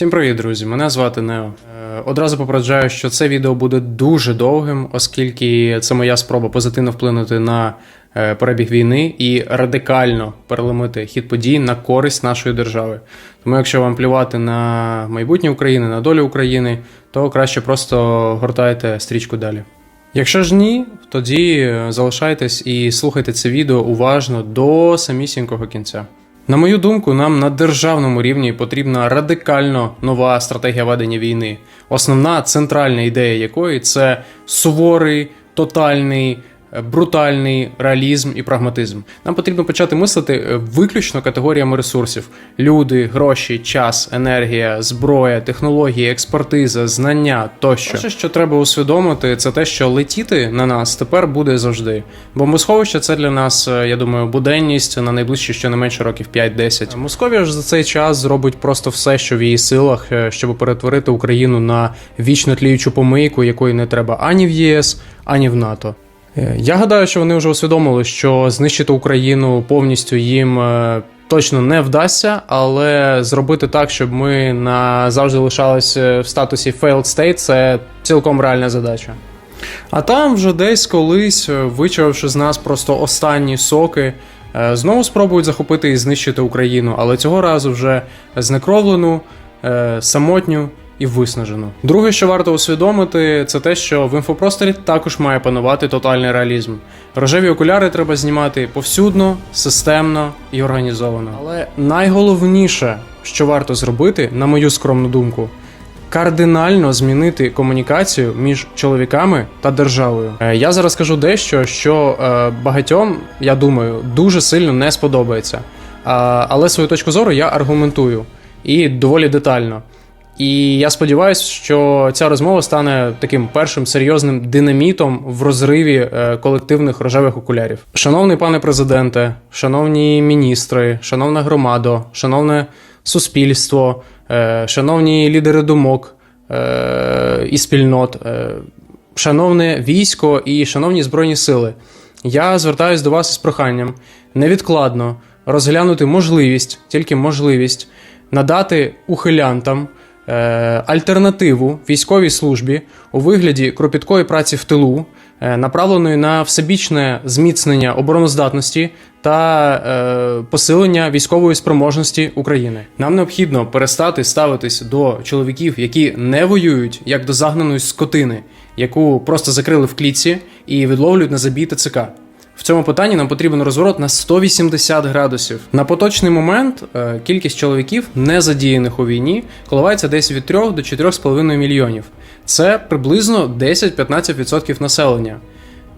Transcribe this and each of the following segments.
Всім привіт, друзі! Мене звати Нео. Е, Одразу попереджаю, що це відео буде дуже довгим, оскільки це моя спроба позитивно вплинути на е, перебіг війни і радикально переломити хід подій на користь нашої держави. Тому, якщо вам плювати на майбутнє України, на долю України, то краще просто гортайте стрічку далі. Якщо ж ні, тоді залишайтесь і слухайте це відео уважно до самісінького кінця. На мою думку, нам на державному рівні потрібна радикально нова стратегія ведення війни, основна центральна ідея якої це суворий, тотальний, брутальний реалізм і прагматизм. Нам потрібно почати мислити е, виключно категоріями ресурсів: люди, гроші, час, енергія, зброя, технології, експертиза, знання тощо. Перше, що треба усвідомити, це те, що летіти на нас тепер буде завжди. Бомбосховище це для нас, е, я думаю, буденність на найближчі щонайменше років 5-10. Московія ж за цей час зробить просто все, що в її силах, е, щоб перетворити Україну на вічно тліючу помийку, якої не треба ані в ЄС, ані в НАТО. Е, Я гадаю, що вони вже усвідомили, що знищити Україну повністю їм е, точно не вдасться, але зробити так, щоб ми назавжди лишалися в статусі failed state, це цілком реальна задача. А там вже десь колись, е, вичавивши з нас просто останні соки, е, знову спробують захопити і знищити Україну, але цього разу вже знекровлену, е, самотню і виснажену. Друге, що варто усвідомити, це те, що в інфопросторі також має панувати тотальний реалізм. Рожеві окуляри треба знімати повсюдно, системно і організовано. Але найголовніше, що варто зробити, на мою скромну думку, кардинально змінити комунікацію між чоловіками та державою. Е, Я зараз скажу дещо, що е, багатьом, я думаю, дуже сильно не сподобається. Але свою точку зору я аргументую і доволі детально. І я сподіваюся, що ця розмова стане таким першим серйозним динамітом в розриві е, колективних рожевих окулярів. Шановний пане президенте, шановні міністри, шановна громадо, шановне суспільство, е, шановні лідери думок е, і спільнот, шановне військо і шановні збройні сили. Я звертаюся до вас із проханням невідкладно розглянути можливість, тільки можливість надати ухилянтам альтернативу військовій службі у вигляді кропіткої праці в тилу, е, направленої на всебічне зміцнення обороноздатності та е, посилення військової спроможності України. Нам необхідно перестати ставитись до чоловіків, які не воюють, як до загнаної скотини, яку просто закрили в клітці і відловлюють на забій ТЦК. В цьому питанні нам потрібен розворот на 180 градусів. На поточний момент е, кількість чоловіків, не задіяних у війні, коливається десь від 3 до 4,5 мільйонів. Це приблизно 10-15% населення.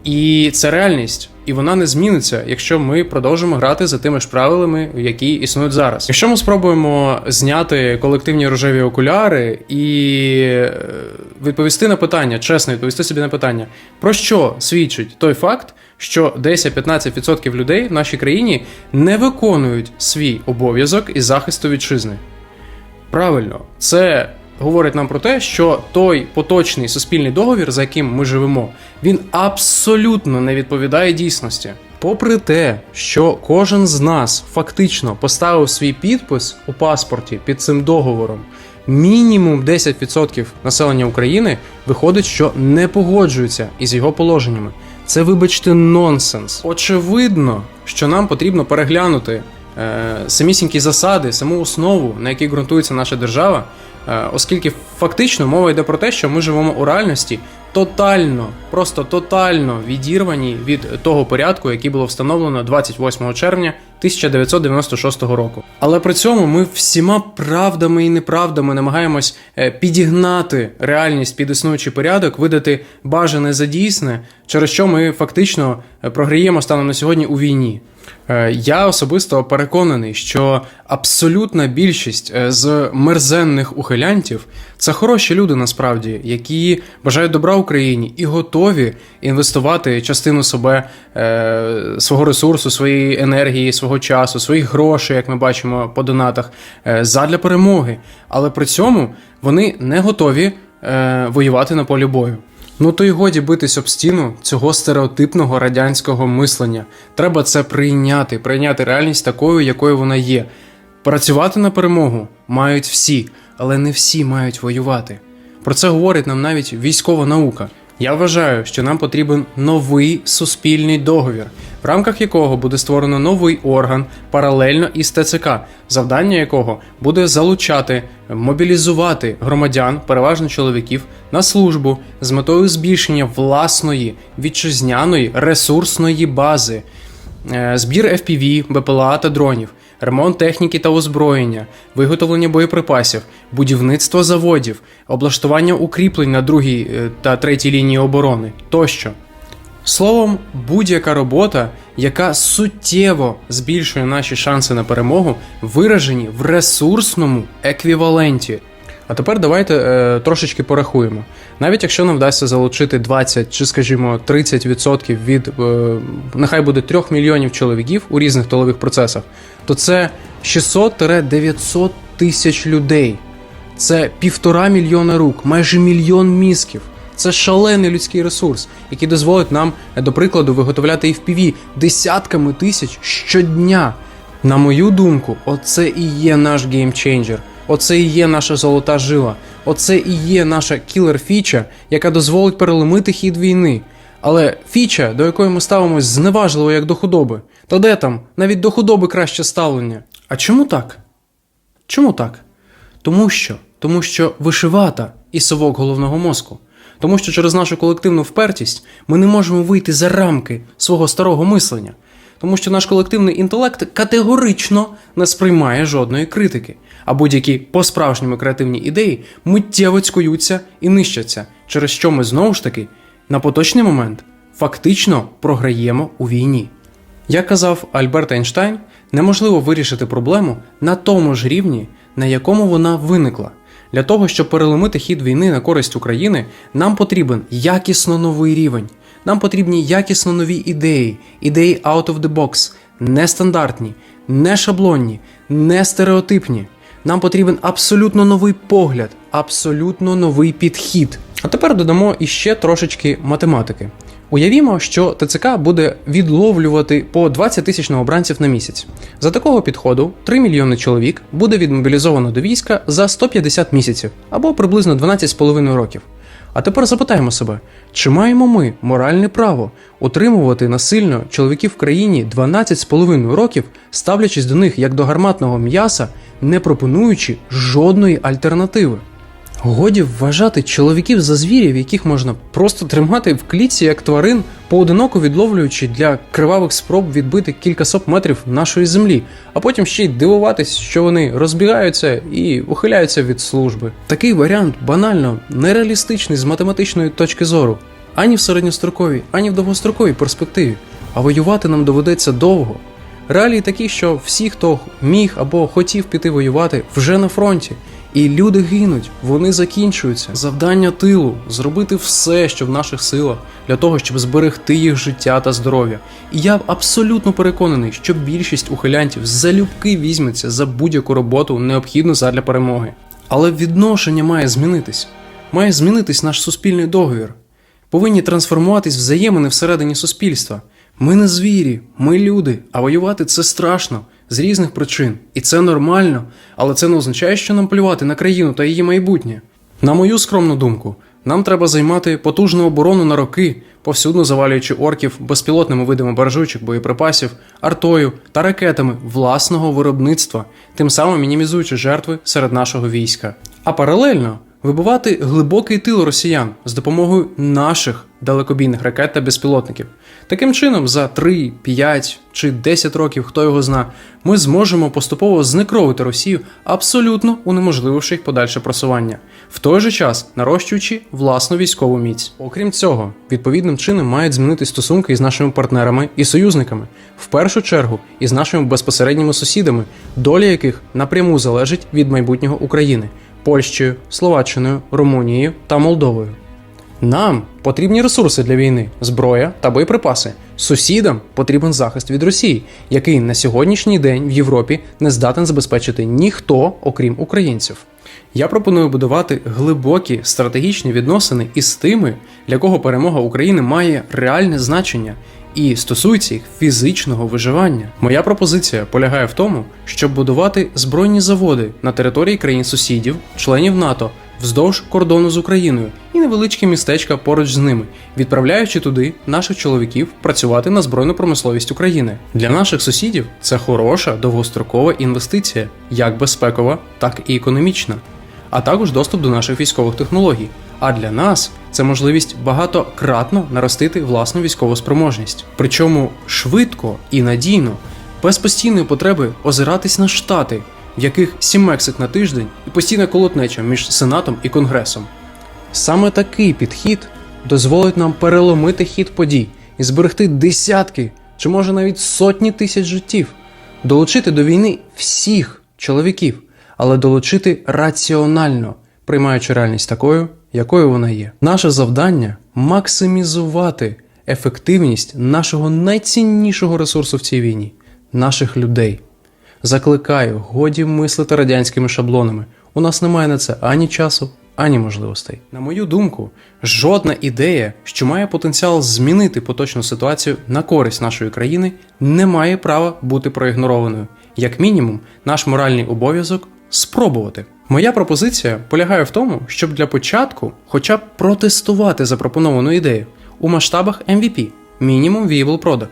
І це реальність, і вона не зміниться, якщо ми продовжимо грати за тими ж правилами, які існують зараз. Якщо ми спробуємо зняти колективні рожеві окуляри і е, відповісти на питання, чесно відповісти собі на питання, про що свідчить той факт, що 10-15% людей в нашій країні не виконують свій обов'язок із захисту вітчизни. Правильно, це говорить нам про те, що той поточний суспільний договір, за яким ми живемо, він абсолютно не відповідає дійсності. Попри те, що кожен з нас фактично поставив свій підпис у паспорті під цим договором, мінімум 10% населення України виходить, що не погоджується із його положеннями. Це, вибачте, нонсенс. Очевидно, що нам потрібно переглянути е, самісінькі засади, саму основу, на якій ґрунтується наша держава, е, оскільки фактично мова йде про те, що ми живемо у реальності тотально, просто тотально відірвані від того порядку, який було встановлено 28 червня 1996 року. Але при цьому ми всіма правдами і неправдами намагаємось е, підігнати реальність під існуючий порядок, видати бажане за дійсне, через що ми фактично е, програємо станом на сьогодні у війні. Е, Я особисто переконаний, що абсолютна більшість з мерзенних ухилянтів це хороші люди насправді, які бажають добра Україні і готові інвестувати частину себе свого ресурсу, своєї енергії, свого часу, своїх грошей, як ми бачимо по донатах, е, задля перемоги. Але при цьому вони не готові е, воювати на полі бою. Ну то й годі битись об стіну цього стереотипного радянського мислення. Треба це прийняти, прийняти реальність такою, якою вона є. Працювати на перемогу мають всі. але не всі мають воювати. Про це говорить нам навіть військова наука. Я вважаю, що нам потрібен новий суспільний договір, в рамках якого буде створено новий орган паралельно із ТЦК, завдання якого буде залучати, мобілізувати громадян, переважно чоловіків, на службу з метою збільшення власної вітчизняної ресурсної бази, Е, збір FPV, БПЛА та дронів, ремонт техніки та озброєння, виготовлення боєприпасів, будівництво заводів, облаштування укріплень на другій е, та третій лінії оборони тощо. Словом, будь-яка робота, яка суттєво збільшує наші шанси на перемогу, виражені в ресурсному еквіваленті. А тепер давайте е, трошечки порахуємо. Навіть якщо нам вдасться залучити 20 чи, скажімо, 30% від е, нехай буде 3 мільйонів чоловіків у різних тилових процесах, то це 600-900 тисяч людей. Це півтора мільйона рук, майже мільйон мізків. Це шалений людський ресурс, який дозволить нам, е, до прикладу, виготовляти і FPV десятками тисяч щодня. На мою думку, оце і є наш геймченджер. Оце і є наша золота жила. Оце і є наша кілер-фіча, яка дозволить переломити хід війни. Але фіча, до якої ми ставимось зневажливо як до худоби. Та де там? Навіть до худоби краще ставлення. А чому так? Чому так? Тому що, тому що вишивата і совок головного мозку. Тому що через нашу колективну впертість ми не можемо вийти за рамки свого старого мислення. Тому що наш колективний інтелект категорично не сприймає жодної критики, а будь-які по-справжньому креативні ідеї миттєво цькуються і нищаться, через що ми знову ж таки на поточний момент фактично програємо у війні. Як казав Альберт Ейнштейн, неможливо вирішити проблему на тому ж рівні, на якому вона виникла. Для того, щоб переломити хід війни на користь України, нам потрібен якісно новий рівень. Нам потрібні якісно нові ідеї, ідеї out of the box, нестандартні, не шаблонні, не стереотипні. Нам потрібен абсолютно новий погляд, абсолютно новий підхід. А тепер додамо іще трошечки математики. Уявімо, що ТЦК буде відловлювати по 20 тисяч новобранців на місяць. За такого підходу 3 мільйони чоловік буде відмобілізовано до війська за 150 місяців або приблизно 12,5 років. А тепер запитаємо себе, чи маємо ми моральне право утримувати насильно чоловіків в країні 12,5 років, ставлячись до них як до гарматного м'яса, не пропонуючи жодної альтернативи? Годі вважати чоловіків за звірів, яких можна просто тримати в клітці як тварин, поодиноко відловлюючи для кривавих спроб відбити кількасот метрів нашої землі, а потім ще й дивуватись, що вони розбігаються і ухиляються від служби. Такий варіант банально нереалістичний з математичної точки зору, ані в середньостроковій, ані в довгостроковій перспективі. А воювати нам доведеться довго. Реалії такі, що всі, хто міг або хотів піти воювати, вже на фронті. І люди гинуть, вони закінчуються. Завдання тилу зробити все, що в наших силах, для того, щоб зберегти їх життя та здоров'я. І я абсолютно переконаний, що більшість ухилянтів залюбки візьметься за будь-яку роботу, необхідну задля перемоги. Але відношення має змінитись. Має змінитись наш суспільний договір. Повинні трансформуватись взаємини всередині суспільства. Ми не звірі, ми люди, а воювати це страшно з різних причин, і це нормально, але це не означає, що нам плювати на країну та її майбутнє. На мою скромну думку, нам треба займати потужну оборону на роки, повсюдно завалюючи орків безпілотними видами баржучих боєприпасів, артою та ракетами власного виробництва, тим самим мінімізуючи жертви серед нашого війська. А паралельно вибивати глибокий тил росіян з допомогою наших далекобійних ракет та безпілотників. Таким чином, за 3, 5 чи 10 років, хто його зна, ми зможемо поступово знекровити Росію, абсолютно унеможлививши їх подальше просування, в той же час нарощуючи власну військову міць. Окрім цього, відповідним чином мають змінити стосунки із нашими партнерами і союзниками, в першу чергу із нашими безпосередніми сусідами, доля яких напряму залежить від майбутнього України. Польщею, Словаччиною, Румунією та Молдовою. Нам потрібні ресурси для війни, зброя та боєприпаси. Сусідам потрібен захист від Росії, який на сьогоднішній день в Європі не здатен забезпечити ніхто, окрім українців. Я пропоную будувати глибокі стратегічні відносини із тими, для кого перемога України має реальне значення, і стосується їх фізичного виживання. Моя пропозиція полягає в тому, щоб будувати збройні заводи на території країн сусідів, членів НАТО, вздовж кордону з Україною і невеличкі містечка поруч з ними, відправляючи туди наших чоловіків працювати на збройну промисловість України. Для наших сусідів це хороша довгострокова інвестиція, як безпекова, так і економічна, а також доступ до наших військових технологій. А для нас це можливість багатократно наростити власну військову спроможність, причому швидко і надійно, без постійної потреби озиратись на штати, в яких сім мексик на тиждень і постійна колотнеча між Сенатом і Конгресом. Саме такий підхід дозволить нам переломити хід подій і зберегти десятки чи може навіть сотні тисяч життів, долучити до війни всіх чоловіків, але долучити раціонально, приймаючи реальність такою, якою вона є. Наше завдання максимізувати ефективність нашого найціннішого ресурсу в цій війні наших людей. Закликаю, годі мислити радянськими шаблонами. У нас немає на це ані часу, ані можливостей. На мою думку, жодна ідея, що має потенціал змінити поточну ситуацію на користь нашої країни, не має права бути проігнорованою. Як мінімум, наш моральний обов'язок спробувати. Моя пропозиція полягає в тому, щоб для початку хоча б протестувати запропоновану ідею. У масштабах MVP Minimum Viable Product,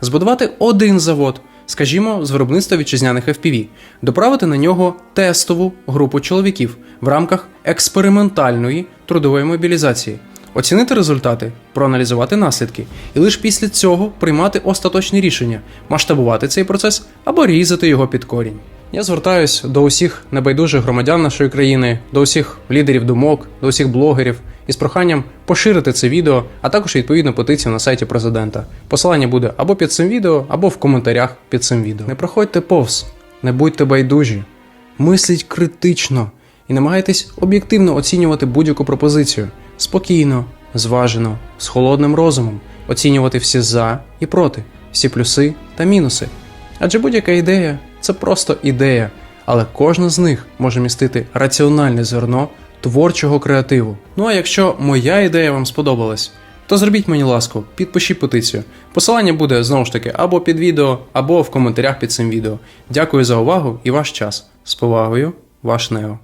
збудувати один завод, скажімо, з виробництва вітчизняних FPV, доправити на нього тестову групу чоловіків в рамках експериментальної трудової мобілізації, оцінити результати, проаналізувати наслідки, і лише після цього приймати остаточні рішення, масштабувати цей процес або різати його під корінь. Я звертаюсь до усіх небайдужих громадян нашої країни, до усіх лідерів думок, до усіх блогерів із проханням поширити це відео, а також відповідну петицію на сайті президента. Посилання буде або під цим відео, або в коментарях під цим відео. Не проходьте повз, не будьте байдужі, мисліть критично і намагайтесь об'єктивно оцінювати будь-яку пропозицію спокійно, зважено, з холодним розумом, оцінювати всі за і проти, всі плюси та мінуси. Адже будь-яка ідея це просто ідея, але кожна з них може містити раціональне зерно творчого креативу. Ну а якщо моя ідея вам сподобалась, то зробіть мені ласку, підпишіть петицію. Посилання буде знову ж таки або під відео, або в коментарях під цим відео. Дякую за увагу і ваш час. З повагою, ваш Нео.